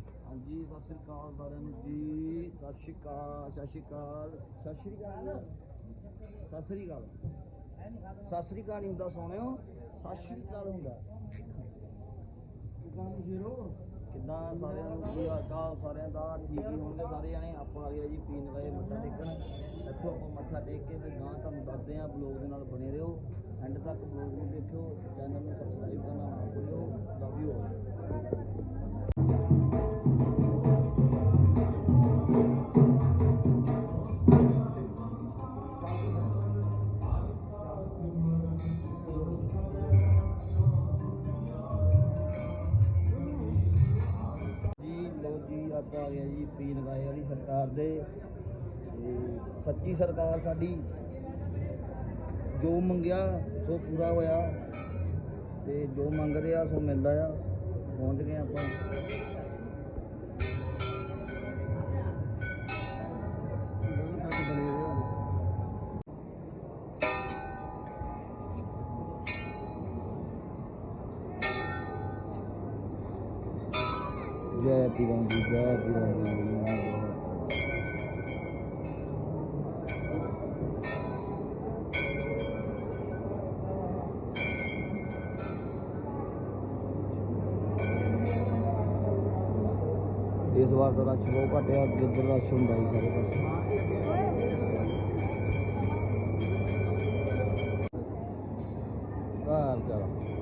ਜੀ ਹਾਂਜੀ, ਸਤਿ ਸ੍ਰੀ ਅਕਾਲ ਸਾਰਿਆਂ ਨੂੰ ਜੀ। ਸਤਿ ਸ਼੍ਰੀ ਅਕਾਲ, ਸਤਿ ਸ਼੍ਰੀ ਅਕਾਲ। ਸਤਿ ਸ਼੍ਰੀ ਅਕਾਲ। ਸਤਿ ਸ਼੍ਰੀ ਅਕਾਲ। ਸਤਿ ਸ਼੍ਰੀ ਅਕਾਲ ਨਹੀਂ ਹੁੰਦਾ ਸੋਹਣਿਓ। ਸਤਿ ਸ਼੍ਰੀ ਅਕਾਲ ਹੁੰਦਾ। ਕਿਦਾਂ ਸ਼ੇਰੋ ਕਿੱਦਾਂ ਸਾਰਿਆਂ ਨੂੰ? ਕੀ ਹਾਲ ਸਾਰਿਆਂ ਦਾ? ਠੀਕ ਹੀ ਹੋਣਗੇ ਸਾਰੇ ਜਾਣੇ? ਆਪਾਂ ਆ ਗਏ ਜੀ ਪੀਣ ਵਾਲੇ ਮੱਥਾ ਟੇਕਣ। ਇੱਥੋਂ ਆਪਾਂ ਮੱਥਾ ਟੇਕ ਕੇ ਫਿਰ ਗਾਂ ਤੁਹਾਨੂੰ ਦੱਸਦੇ ਆਂ ਬਲੌਗ ਦੇ ਨਾਲ ਬਣੇ ਰਹੋ। ਐਂਡ ਤੱਕ ਬਲੌਗ ਨੂੰ ਦੇਖਿਓ। ਚੈਨਲ ਨੂੰ ਸਬਸਕ੍ਰਾਈਬ ਕਰਨਾ ਨਾ ਭੁੱਲਿਓ। ਲਵ ਯੂ ਗਿਆ ਲਗਾਏ ਵਾਲੀ ਸਰਕਾਰ ਦੇ ਤੇ ਸੱਚੀ ਸਰਕਾਰ ਸਾਡੀ ਜੋ ਮੰਗਿਆ, ਸੋ ਪੂਰਾ ਹੋਇਆ ਤੇ ਜੋ ਮੰਗਦੇ ਆ ਸੋ ਮਿਲਦਾ ਆ। ਪਹੁੰਚ ਗਏ ਆਪਾਂ। ਇਸ ਵਾਰ ਤਾਂ ਰਸ਼ ਬਹੁਤ ਘਟਿਆ ਅੱਗੇ ਉੱਧਰ ਰਸ਼ ਹੁੰਦਾ ਸੀ ਸਾਰੇ ਪਾਸੇ ਘਰ ਚਲ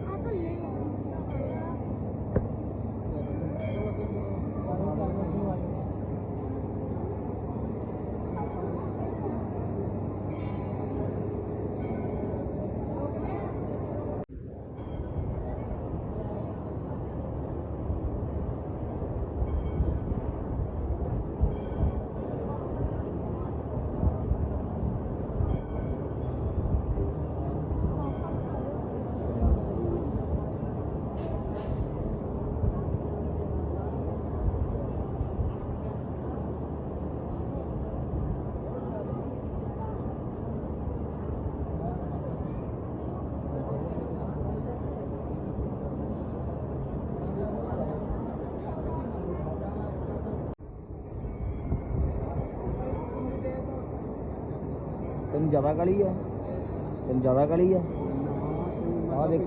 ਤੈਨੂੰ ਜ਼ਿਆਦਾ ਕਾਲੀ ਆ। ਤੈਨੂੰ ਜ਼ਿਆਦਾ ਕਾਲੀ ਆ। ਆ ਦੇਖ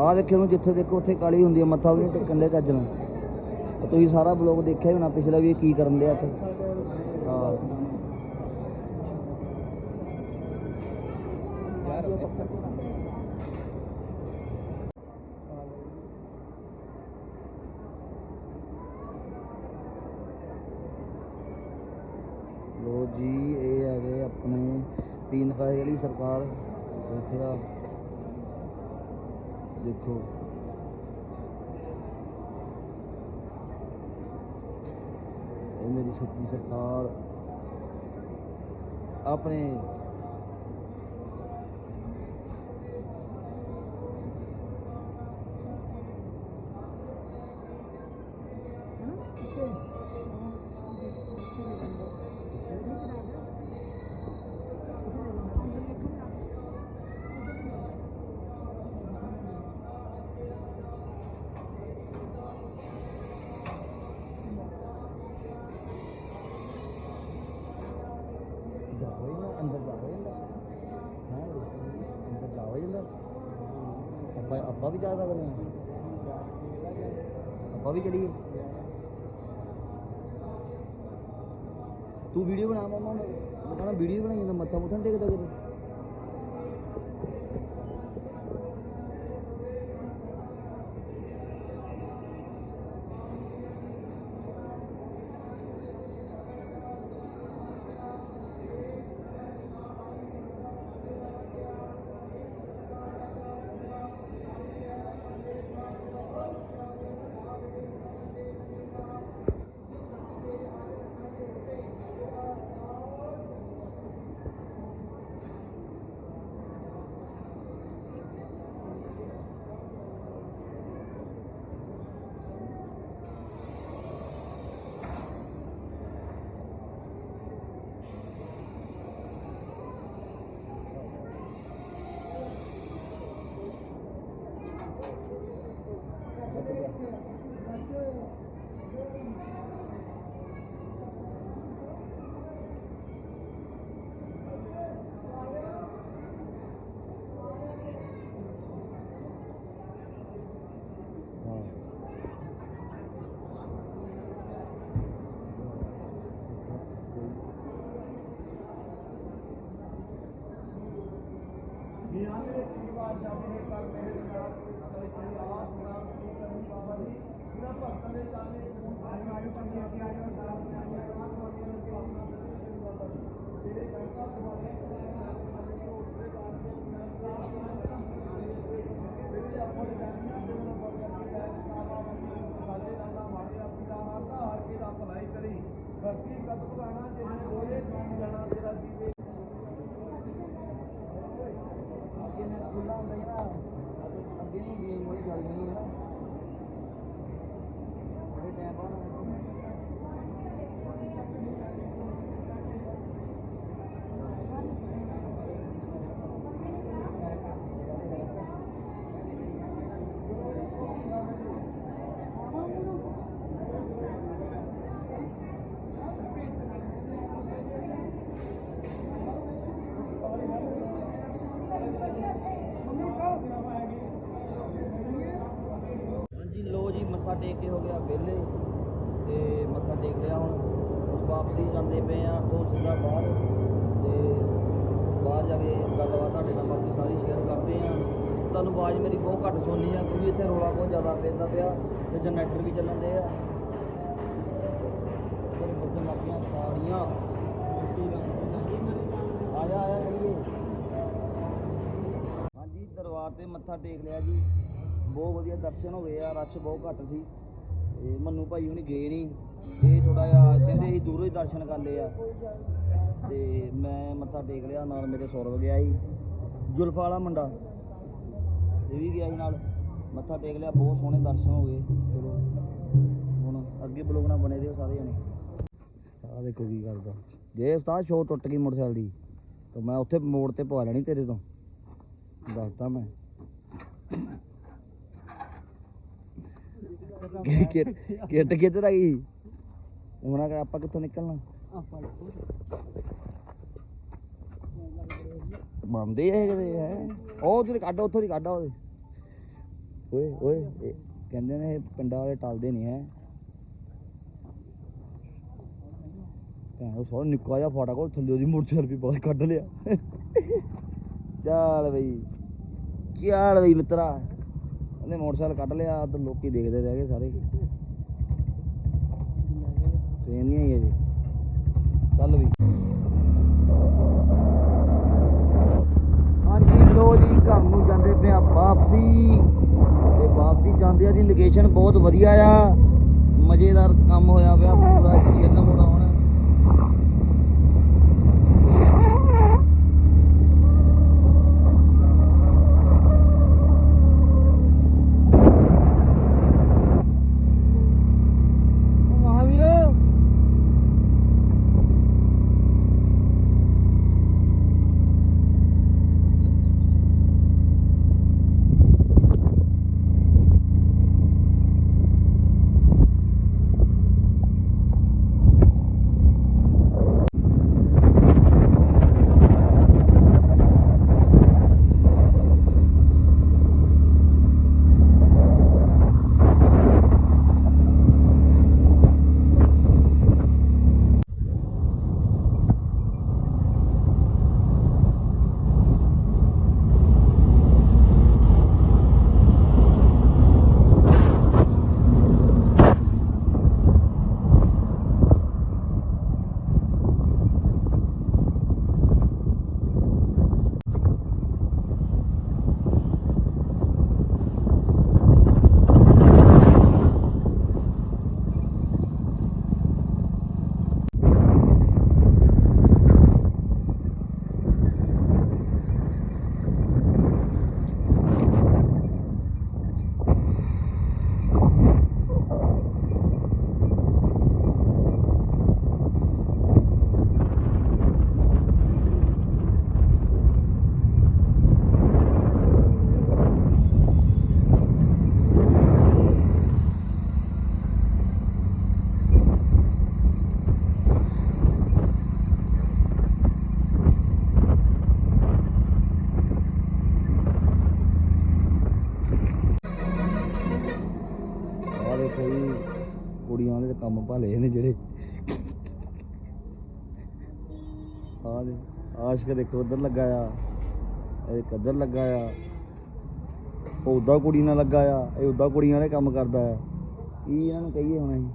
ਆ ਦੇਖਿਓ ਨੂੰ ਜਿੱਥੇ ਦੇਖੋ ਉੱਥੇ ਕਾਲੀ ਹੁੰਦੀ ਆ, ਮੱਥਾ ਵੀ ਨਹੀਂ ਟੇਕਣ ਦੇ ਚੱਜ ਨਾਲ ਤੁਸੀਂ ਸਾਰਾ ਬਲੌਗ ਦੇਖਿਆ ਹੀ ਹੋਣਾ ਪਿਛਲਾ ਵੀ ਇਹ ਕੀ ਕਰਨ ਦੇ ਇੱਥੇ। ਹਾਂ। ਲੋ ਜੀ, ਇਹ ਹੈਗੇ ਆਪਣੇ ਪੀਣ ਖਾਏ ਵਾਲੀ ਸਰਕਾਰ ਇੱਥੇ ਆ। ਦੇਖੋ। ਇਹ ਮੇਰੀ ਸੱਚੀ ਸਰਕਾਰ ਆਪਣੇ ਜਾਓ ਇਹਨਾਂ ਅੰਦਰ ਜਾਓ। ਇਹਨਾਂ ਹਾਂ, ਅੰਦਰ ਜਾਓ ਇਹਨਾਂ ਆਪਾਂ ਆਪਾਂ ਵੀ ਜਾ ਸਕਦੇ ਹਾਂ ਆਪਾਂ ਵੀ ਚਲੀਏ। ਤੂੰ ਵੀਡੀਓ ਬਣਾ, ਮਾਮਾ। ਮੈਂ ਕਹਣਾ ਵੀਡੀਓ ਬਣਾਈ ਜਾਂਦਾ, ਮੱਥਾ ਮੁੱਥਾ ਨੀ ਟੇਕਦਾ ਕਿਤੇ। ਅੱਗੇ ਨੇ ਅੱਗੇ ਨਹੀਂ ਗੇਮ ਵਾਲੀ ਚੱਲ ਗਈ ਹੈ ਨਾ ਬੜੇ ਟਾਈਮ ਬਾਅਦ ਹਾਂਜੀ ਲੋ ਜੀ ਮੱਥਾ ਟੇਕ ਕੇ ਹੋ ਗਿਆ ਵਿਹਲੇ ਤੇ ਮੱਥਾ ਟੇਕ ਲਿਆ ਹੁਣ ਹੁਣ ਵਾਪਸੀ ਜਾਂਦੇ ਪਏ ਆ ਤੋਂ ਸਿੱਧਾ ਬਾਹਰ ਤੇ ਬਾਹਰ ਜਾ ਕੇ ਗੱਲਬਾਤ ਤੁਹਾਡੇ ਨਾਲ ਬਾਕੀ ਸਾਰੀ ਸ਼ੇਅਰ ਕਰਦੇ ਆ ਤੁਹਾਨੂੰ ਆਵਾਜ਼ ਮੇਰੀ ਬਹੁਤ ਘੱਟ ਸੁਣਨੀ ਆ, ਕਿਉਂਕਿ ਇੱਥੇ ਰੌਲਾ ਬਹੁਤ ਜ਼ਿਆਦਾ ਪੈਂਦਾ ਪਿਆ ਤੇ ਜਨਰੇਟਰ ਵੀ ਚੱਲਣ ਦੇ ਆ। ਤੇ ਮੁੱਢ ਲੱਗੀਆਂ ਸਾੜੀਆਂ ਆ ਜਾ ਕਰੀਏ। ਹਾਂਜੀ, ਦਰਬਾਰ ਤੇ ਮੱਥਾ ਟੇਕ ਲਿਆ ਜੀ। ਬਹੁਤ ਵਧੀਆ ਦਰਸ਼ਨ ਹੋ ਗਏ ਆ, ਰਸ਼ ਬਹੁਤ ਘੱਟ ਸੀ। ਤੇ ਮੰਨੂ ਭਾਈ ਹੁਣੀ ਗਏ ਨਹੀਂ ਇਹ ਥੋੜਾ ਜਿਹਾ ਕਹਿੰਦੇ ਸੀ ਦੂਰੋਂ ਹੀ ਦਰਸ਼ਨ ਕਰ ਲਏ ਆ। ਤੇ ਮੈਂ ਮੱਥਾ ਟੇਕ ਲਿਆ, ਨਾਲ ਮੇਰੇ ਸੌਰਵ ਗਿਆ ਸੀ ਜ਼ੁਲਫਾ ਵਾਲਾ ਮੁੰਡਾ। ਇਹ ਵੀ ਗਿਆ ਸੀ ਨਾਲ। ਮੱਥਾ ਟੇਕ ਲਿਆ ਬਹੁਤ ਸੋਹਣੇ ਦਰਸ਼ਨ ਹੋ ਗਏ। ਚਲੋ ਹੁਣ ਅੱਗੇ ਬਲੋਗ ਨਾਲ ਬਣੇ ਰਹੋ ਸਾਰੇ ਜਣੇ। ਆਹ ਦੇਖੋ ਕੀ ਕਰਦਾ। ਜੇ ਉਸਤਾਦ ਸ਼ੋ ਟੁੱਟ ਗਈ ਮੋਟਰਸਾਈਕਲ ਦੀ ਤਾਂ ਮੈਂ ਉੱਥੇ ਮੋੜ ਤੇ ਪਵਾ ਲੈਣੀ ਤੇਰੇ ਤੋਂ। ਦੱਸਦਾ ਮੈਂ। ਕਿੱਟ ਕਿੱਧਰ ਆ ਗਈ? ਹੁਣ ਆ ਆਪਾਂ ਕਿੱਥੋਂ ਨਿਕਲਣਾ? ਬੰਦੇ ਇਹ ਕਿਤੇ ਹੈ। ਉਹ ਤੇ ਕੱਢ, ਉੱਥੋਂ ਦੀ ਕੱਢ ਉਹਦੇ। ਓਏ ਓਏ, ਇਹ ਕਹਿੰਦੇ ਨੇ ਇਹ ਪਿੰਡਾਂ ਵਾਲੇ ਟਲਦੇ ਨਹੀਂ ਹੈ। ਭੈਣ, ਉਹ ਸੋਹਣਾ ਨਿੱਕਾ ਜਿਹਾ ਫਾਟਾ ਕੋਲ ਥੱਲੇ ਉਹਦੀ ਮੋਟਰਸਾਈਕਲ ਵੀ ਬਾਹਰ ਕੱਢ ਲਿਆ। ਚੱਲ ਬਈ ਚੱਲ ਬਈ ਮਿੱਤਰਾ। ਉਹਨੇ ਮੋਟਰਸਾਈਕਲ ਕੱਢ ਲਿਆ ਤੇ ਲੋਕੀ ਦੇਖਦੇ ਰਹਿ ਗਏ ਸਾਰੇ ਟ੍ਰੇਨ ਨਹੀਂ ਆਈ ਅਜੇ ਚੱਲ ਬਈ ਹਾਂਜੀ ਲੋ ਜੀ ਘਰ ਨੂੰ ਜਾਂਦੇ ਪਿਆ ਵਾਪਸੀ ਤੇ ਵਾਪਸੀ ਜਾਂਦੇ ਆ ਦੀ ਲੋਕੇਸ਼ਨ ਬਹੁਤ ਵਧੀਆ ਆ। ਮਜ਼ੇਦਾਰ ਕੰਮ ਹੋਇਆ ਪਿਆ ਪੂਰਾ ਚਿੰਨ ਮੋੜਾ ਆਸ਼ਕ ਦੇਖੋ ਉਧਰ ਲੱਗਾ ਆ ਇਹ ਕਦਰ ਲੱਗਾ ਆ। ਉਹ ਉਦਾਂ ਕੁੜੀ ਨਾਲ ਲੱਗਾ ਆ ਇਹ ਉਦਾਂ ਕੁੜੀਆਂ ਵਾਲੇ ਕੰਮ ਕਰਦਾ ਆ। ਕੀ ਇਹਨਾਂ ਨੂੰ ਕਹੀਏ ਹੁਣ ਅਸੀਂ?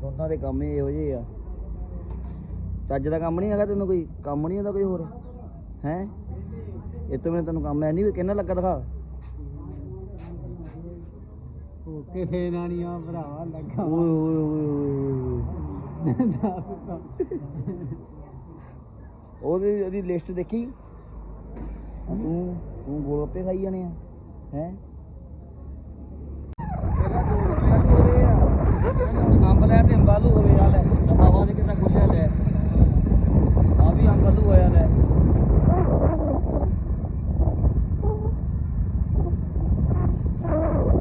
ਦੋਨਾਂ ਦੇ ਕੰਮ ਇਹੋ ਜਿਹੇ ਆ। ਚੱਜ ਦਾ ਕੰਮ ਨਹੀਂ ਹੈਗਾ ਤੈਨੂੰ ਕੋਈ? ਕੰਮ ਨਹੀਂ ਹੁੰਦਾ ਕੋਈ ਹੋਰ? ਹੈ? ਇਹ ਤੋਂ ਬਿਨਾਂ ਤੈਨੂੰ ਕੰਮ ਹੈ ਨਹੀਂ ਵੀ ਕਿੰਨਾ ਲੱਗਾ ਦਿਖਾ। ਓਕੇ ਫੇਨਾਣੀਆਂ ਭਰਾਵਾ ਲੱਗਾ। ਓਏ ਓਏ ਓਏ ਓਏ ਉਹਦੀ ਉਹਦੀ ਲਿਸਟ ਦੇਖੀ? ਆ ਤੂੰ ਤੂੰ ਗੋਲਗੱਪੇ ਖਾਈ ਜਾਣੇ ਆ, ਹੈ? ਅੰਬ ਲੈ ਤੇ ਅੰਬਾਲੂ ਹੋਵੇ ਆ, ਲੈ। ਲਫਾਫਾ ਦੇ ਕਿੰਨਾ ਖੁੱਲਿਆ ਲੈ। ਆ ਵੀ ਅੰਬਾਲੂ ਹੋਇਆ, ਲੈ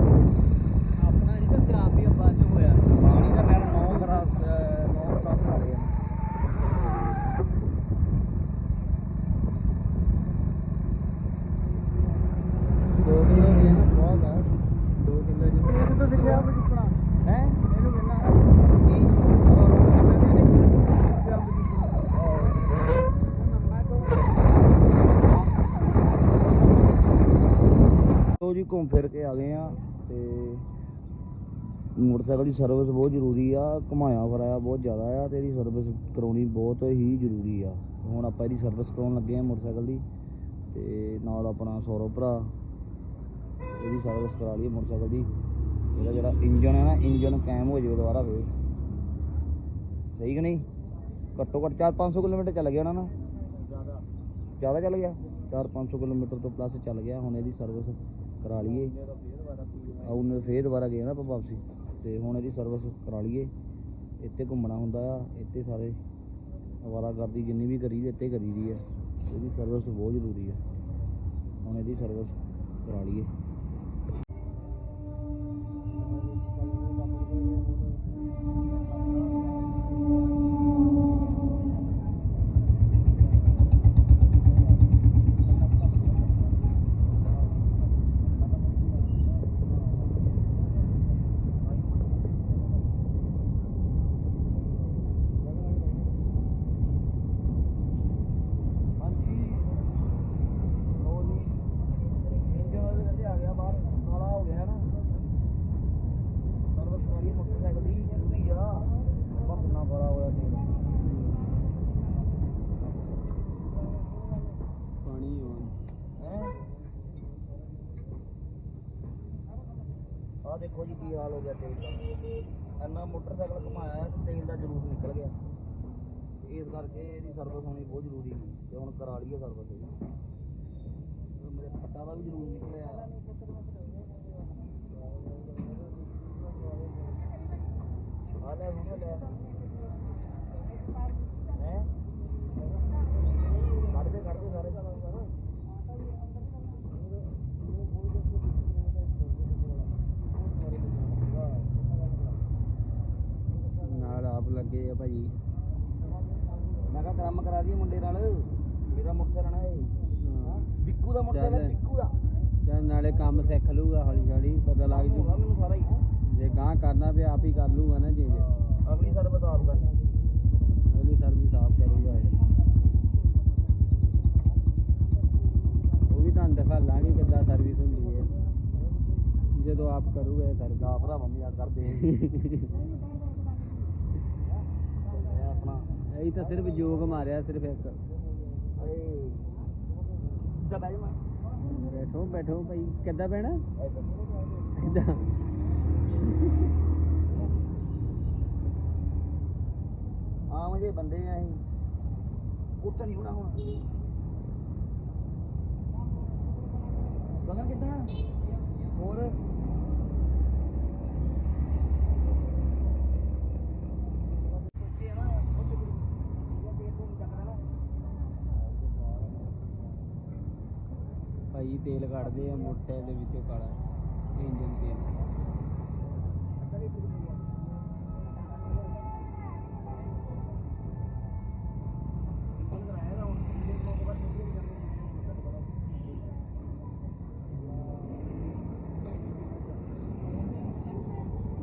ਆਪਣਾ ਜੀ ਤਾਂ ਸ਼ਰਾਬ ਵੀ ਬੰਦ ਹੋਇਆ ਪਾਣੀ ਦਾ ਮੈਂ 9 ਖਰਾ 9 10 ਖਾ ਲਿਆ ਦੋ ਕਿਲੋ ਹੋ ਗਿਆ ਨਾ ਬਹੁਤ ਆ ਦੋ ਕਿਲੋ ਜੀ ਇਹ ਕਿੱਥੋਂ ਸਿੱਖਿਆ ਬਜੂਕਣਾ ਹੈ ਇਹਨੂੰ ਮਿਲਣਾ ਲੋ ਘੁੰਮ ਫਿਰ ਕੇ ਆ ਗਏ ਆ ਤੇ ਮੋਟਰਸਾਈਕਲ ਦੀ ਸਰਵਿਸ ਬਹੁਤ ਜ਼ਰੂਰੀ ਆ, ਘੁਮਾਇਆ ਫਰਾਇਆ ਬਹੁਤ ਜ਼ਿਆਦਾ ਆ ਤੇ ਇਹਦੀ ਸਰਵਿਸ ਕਰਾਉਣੀ ਬਹੁਤ ਹੀ ਜ਼ਰੂਰੀ ਆ। ਹੁਣ ਆਪਾਂ ਇਹਦੀ ਸਰਵਿਸ ਕਰਾਉਣ ਲੱਗੇ ਆ ਮੋਟਰਸਾਈਕਲ ਦੀ ਤੇ ਨਾਲ ਆਪਣਾ ਸੌਰਵ ਭਰਾ, ਇਹਦੀ ਸਰਵਿਸ ਕਰਾ ਲਈਏ ਮੋਟਰਸਾਈਕਲ ਦੀ। ਇਹਦਾ ਜਿਹੜਾ ਇੰਜਨ ਹੈ ਨਾ ਇੰਜਨ ਕਾਇਮ ਹੋ ਜਾਵੇ ਦੁਬਾਰਾ ਫੇਰ। ਸਹੀ ਕਿ ਨਹੀਂ? ਘੱਟੋ ਘੱਟ 4-500 ਕਿਲੋਮੀਟਰ ਚੱਲ ਗਿਆ ਨਾ ਜ਼ਿਆਦਾ। ਜ਼ਿਆਦਾ ਚੱਲ ਗਿਆ? 4-500 ਕਿਲੋਮੀਟਰ ਤੋਂ ਪਲੱਸ ਚੱਲ ਗਿਆ ਹੁਣ ਇਹਦੀ ਸਰਵਿਸ ਕਰਾ ਲਈਏ। ਮੇਰਾ ਫੇਰ ਵਾਰਾ ਆ ਉਹਨੇ ਫੇਰ ਦੁਬਾਰਾ ਗਏ ਨਾ ਆਪਾਂ ਵਾਪਸੀ। ਤੇ ਹੁਣ ਇਹਦੀ ਸਰਵਿਸ ਕਰਾ ਲਈਏ। ਇੱਥੇ ਘੁੰਮਣਾ ਹੁੰਦਾ ਆ, ਇੱਥੇ ਸਾਰੇ ਅਵਾਰਾਗਰਦੀ ਜਿੰਨੀ ਵੀ ਕਰੀ ਇੱਥੇ ਕਰੀ ਦੀ ਆ। ਇਹਦੀ ਸਰਵਿਸ ਬਹੁਤ ਜ਼ਰੂਰੀ ਆ। ਹੁਣ ਇਹਦੀ ਸਰਵਿਸ ਕਰਾ ਲਈਏ ਹਾਂਜੀ ਲੋ ਜੀ ਇੰਜਨ ਉਹਦੇ ਕਹਿੰਦੇ ਆ ਗਿਆ ਬਾਹਰ ਕਾਲਾ ਹੋ ਗਿਆ ਨਾ ਸਰਵਿਸ ਕਰਾਈ ਮੋਟਰਸਾਈਕਲ ਦੀ ਜ਼ਰੂਰੀ ਆ ਪੱਕਣਾ ਬੜਾ ਹੋਇਆ ਤੇਲ ਪਾਣੀ ਹੋਣ ਹੈ ਆ ਦੇਖੋ ਹੋ ਗਿਆ ਤੇਲ ਦਾ। ਇੰਨਾ ਮੋਟਰਸਾਈਕਲ ਘੁਮਾਇਆ ਤੇ ਤੇਲ ਦਾ ਜਲੂਸ ਨਿਕਲ ਗਿਆ। ਇਸ ਕਰਕੇ ਇਹਦੀ ਸਰਵਿਸ ਹੋਣੀ ਬਹੁਤ ਜ਼ਰੂਰੀ ਹੈ। ਤੇ ਹੁਣ ਕਰਾ ਲਈਏ ਸਰਵਿਸ ਇਹਦੀ। ਮੇਰੇ ਪੱਟਾ ਦਾ ਵੀ ਜ਼ਰੂਰ ਨਿਕਲਿਆ। ਆ ਲੈ ਹੁਣ ਲੈ ਹੈ ਕੱਢ ਦੇ ਕੱਢ ਦੇ ਸਾਰੇ ਨਾਲ ਆਪ ਲੱਗੇ ਆ ਭਾਜੀ ਮੈਂ ਦਈਏ ਮੁੰਡੇ ਨਾਲ। ਮੇਰਾ ਮੋਟਰਸਾਈਕਲ ਨਾ ਇਹ ਬਿੱਕੂ ਦਾ ਮੋਟਰਸਾਈਕਲ ਚੱਲ। ਬਿੱਕੂ ਦਾ। ਚੱਲ ਨਾਲੇ ਕੰਮ ਸਿੱਖ ਲੂਗਾ ਹੌਲੀ ਹੌਲੀ ਪਤਾ ਲੱਗ ਜੂ। ਹੋਗਾ ਮੈਨੂੰ ਸਾਰਾ ਹੀ। ਜੇ ਗਾਂ ਕਰਨਾ ਤੇ ਆਪ ਹੀ ਕਰ ਲੂਗਾ ਨਾ ਚੇਂਜ ਅਗਲੀ ਸਰਵਿਸ ਆਪ ਕਰਨੀ। ਅਗਲੀ ਸਰਵਿਸ ਆਪ ਕਰੂਗਾ ਇਹ। ਉਹ ਵੀ ਤੁਹਾਨੂੰ ਦਿਖਾ ਲਾਂਗੇ ਕਿੱਦਾਂ ਸਰਵਿਸ ਹੁੰਦੀ ਹੈ। ਜਦੋਂ ਆਪ ਕਰੂਗਾ ਇਹ ਸਰਵਿਸ ਦਾ ਭਰਾ ਮੰਮੀ ਯਾਦ ਕਰਦੇ ਆਪਣਾ ਇਹ ਤਾਂ ਸਿਰਫ ਜੋਗ ਮਾਰਿਆ ਸਿਰਫ ਇੱਕ। ਬੈਠ ਬੈਠੋ ਭਾਈ ਕਿੱਦਾਂ ਬਹਿਣਾ। ਇਦਾਂ ਆਮ ਜੇ ਬੰਦੇ ਆ ਅਸੀਂ। ਉੱਠ ਨਹੀਂ ਹੋਣਾ ਹੁਣ। ਗਗਨ ਕਿੱਦਾਂ? ਹੋਰ? ਤੇਲ ਕੱਢਦੇ ਆ, ਮੋਟਰਸਾਈਕਲ ਦੇ ਵਿੱਚੋਂ ਕਾਲਾ ਇੰਜਨ ਤੇਲ।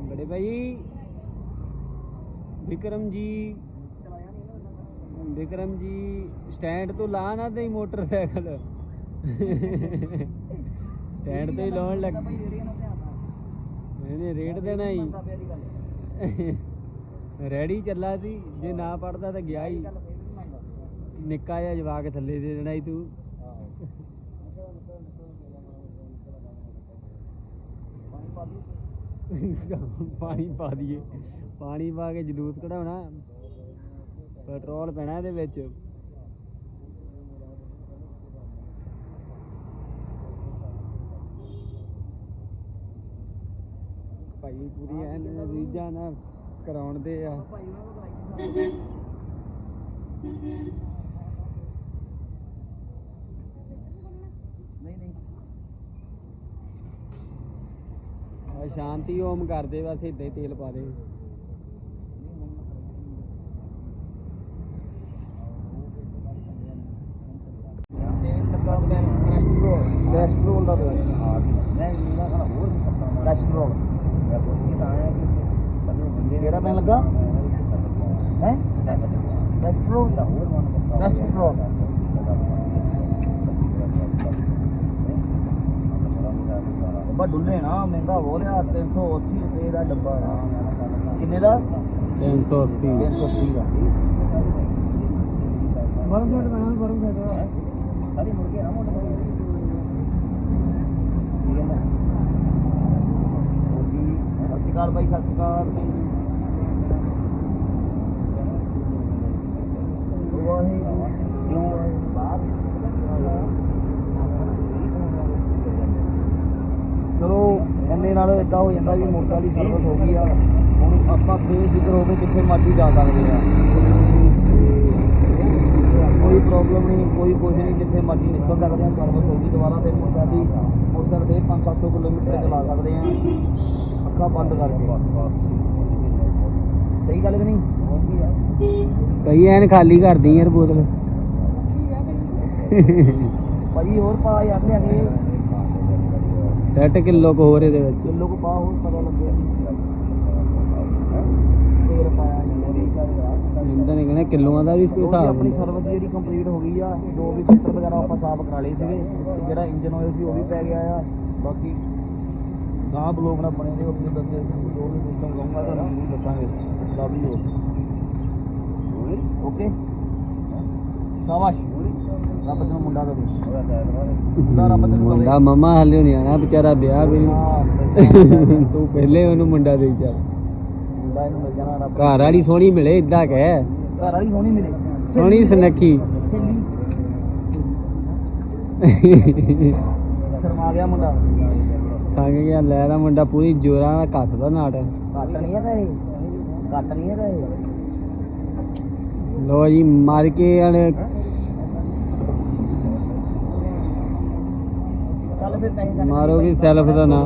ਬੜੇ ਭਾਈ। ਵਿਕਰਮ ਜੀ। ਵਿਕਰਮ ਜੀ ਸਟੈਂਡ ਤੋਂ ਲਾ ਨਾ ਦੇ ਮੋਟਰਸਾਈਕਲ। ਸਟੈਂਡ ਤੇ ਹੀ ਲਾਉਣ ਲੱਗ ਭਾਈ ਰੇੜੀਆਂ ਨਾਲ ਧਿਆਨ ਨਾਲ। ਇਹਨੇ ਰੇਟ ਦੇਣਾ ਹੀ। ਰੈਡੀ ਚੱਲਾ ਸੀ। ਜੇ ਨਾ ਪੜਦਾ ਤਾਂ ਗਿਆ ਹੀ। ਨਿੱਕਾ ਜਿਹਾ ਜਵਾਕ ਥੱਲੇ ਦੇ ਦੇਣਾ ਹੀ ਤੂੰ। ਪਾਣੀ ਪਾ ਦੀ ਪਾਣੀ ਪਾ ਦਈਏ। ਪਾਣੀ ਪਾ ਕੇ ਜਲੂਸ ਕਢਾਉਣਾ। ਪੈਟਰੋਲ ਪੈਣਾ ਇਹਦੇ ਵਿੱਚ। ਭਾਈ ਪੂਰੀ ਐਨ ਰੀਜਾਂ ਨਾ ਕਰਾਉਣ ਦੇ ਆ। ਨਹੀਂ ਨਹੀਂ। ਆ ਸ਼ਾਂਤੀ ਓਮ ਕਰਦੇ ਬਸ ਏਦਾਂ ਹੀ ਤੇਲ ਪਾ ਦੇ। ਕੈਸਟਰੋਲ ਦਾ ਨੀਲਾ ਖਾਣਾ ਹੋਰ ਨਹੀਂ ਕਰਦਾ ਕੈਸਟਰੋਲ ਕਿਹੜਾ ਪੈਨ ਲੱਗਾ? ਹੈ? ਕੈਸਟਰੋਲ ਦਾ ਹੋਰ ਮਨ ਕੈਸਟਰੋਲ ਬੱਬਾ ਡੁੱਲੇ ਨਾ ਮਹਿੰਗਾ ਹੋ ਰਿਹਾ 380 ਰੁਪਏ ਦਾ ਡੱਬਾ। ਆ ਕਿੰਨੇ ਦਾ? 380 380 ਦਾ। ਬਰਮ ਜਟ ਬਰਮ ਜਟ ਸਾਰੀ ਮੁੜ ਕੇ ਨਾ ਮੋਟਾ ਠੀਕ ਹੈ ਨਾ ਓਕੇ ਸਤਿ ਸ਼੍ਰੀ ਅਕਾਲ ਬਾਈ ਸਤਿ ਸ਼੍ਰੀ ਅਕਾਲ ਚਲੋ, ਇੰਨੇ ਨਾਲ ਇਦਾਂ ਹੋ ਜਾਂਦਾ ਵੀ ਮੋਟਰ ਵਾਲੀ ਸਰਵਿਸ ਹੋ ਗਈ ਆ। ਹੁਣ ਆਪਾਂ ਬੇਫਿਕਰ ਹੋ ਕੇ ਜਿੱਥੇ ਮਰਜ਼ੀ ਜਾ ਸਕਦੇ ਆ। ਕੋਈ ਪ੍ਰੋਬਲਮ ਨਹੀਂ, ਕੋਈ ਕੁਝ ਨਹੀਂ, ਜਿੱਥੇ ਮਰਜ਼ੀ ਨਿਕਲ ਸਕਦੇ ਆ। ਸਰਵਿਸ ਹੋ ਗਈ ਦੁਬਾਰਾ ਤੇ ਮੋਟਰ ਦੀ ਮੋਟਰ ਤੇ 5-700 ਕਿਲੋਮੀਟਰ ਚਲਾ ਸਕਦੇ ਆ। ਅੱਖਾਂ ਬੰਦ ਕਰਕੇ ਸਹੀ ਗੱਲ ਕਿ ਨਹੀਂ? ਕਈ ਐਨ ਖਾਲੀ ਕਰਦੀ ਯਾਰ ਬੋਤਲ। ਭਾਜੀ ਹੋਰ ਪਾ ਯਾਰ ਲਿਆ ਕੇ। ਸੈੱਟ ਕਿਲੋ ਕੋ ਹੋਰ ਇਹਦੇ ਵਿੱਚ। ਕਿਲੋ ਕੋ ਪਾ ਹੋਰ ਪਤਾ ਲੱਗਿਆ ਤੇਲ ਪਾਇਆ ਇੰਦਾ ਨਹੀਂ ਕਹਿੰਦੇ ਕਿਲੋਆਂ ਦਾ ਵੀ ਕੋਈ ਹਿਸਾਬ ਆਪਣੀ ਸਰਵਿਸ ਜਿਹੜੀ ਕੰਪਲੀਟ ਹੋ ਗਈ ਆ ਜੋ ਵੀ ਫਿਲਟਰ ਵਗੈਰਾ ਆਪਾਂ ਸਾਫ਼ ਕਰਾ ਲਏ ਸੀਗੇ ਜਿਹੜਾ ਇੰਜਨ ਆਇਲ ਸੀ ਉਹ ਵੀ ਪੈ ਗਿਆ ਆ। ਬਾਕੀ ਗਾਂ ਬਲੌਗ ਨਾਲ ਬਣੇ ਨੇ ਉਹ ਵੀ ਦੱਸੇ ਜੋ ਵੀ ਸਿਸਟਮ ਕਹੂੰਗਾ ਤੁਹਾਨੂੰ ਜ਼ਰੂਰ ਦੱਸਾਂਗੇ। ਲਵਲੀ ਹੋ ਓਕੇ ਸ਼ਾਬਾਸ਼। ਰੱਬ ਤੈਨੂੰ ਮੁੰਡਾ ਦੇਵੇ। ਮੁੰਡਾ ਰੱਬ ਤੈਨੂੰ ਮੁੰਡਾ ਮਮਾ ਹਲੇ ਨਹੀਂ ਆਣਾ ਵਿਚਾਰਾ ਵਿਆਹ ਵੀ। ਤੂੰ ਪਹਿਲੇ ਉਹਨੂੰ ਮੁੰਡਾ ਦੇ ਚੱਲ। ਮੁੰਡਾ ਇਹਨੂੰ ਮਿਲ ਜਾਣਾ ਰੱਬ ਘਰ ਵਾਲੀ ਸੋਹਣੀ ਮਿਲੇ ਇਦਾਂ ਕਹਿ। ਘਰ ਵਾਲੀ ਸੋਹਣੀ ਮਿਲੇ। ਸੋਹਣੀ ਸੁਨੱਖੀ। ਛੇਲੀ। ਸ਼ਰਮਾ ਗਿਆ ਮੁੰਡਾ। ਸੰਗ ਗਿਆ ਲੈ ਦਾ ਮੁੰਡਾ ਪੂਰੀ ਜੋਰਾਂ ਨਾਲ ਕੱਸਦਾ ਨਾਟ। ਘੱਟ ਨਹੀਂ ਹੈਗਾ ਇਹ ਘੱਟ ਨਹੀਂ ਹੈਗਾ ਇਹ ਲੋ ਜੀ ਮਾਰ ਕੇ ਵਾਲੇ ਚੱਲ ਫਿਰ ਮਾਰੋ ਵੀ self ਦਾ ਨਾਂ।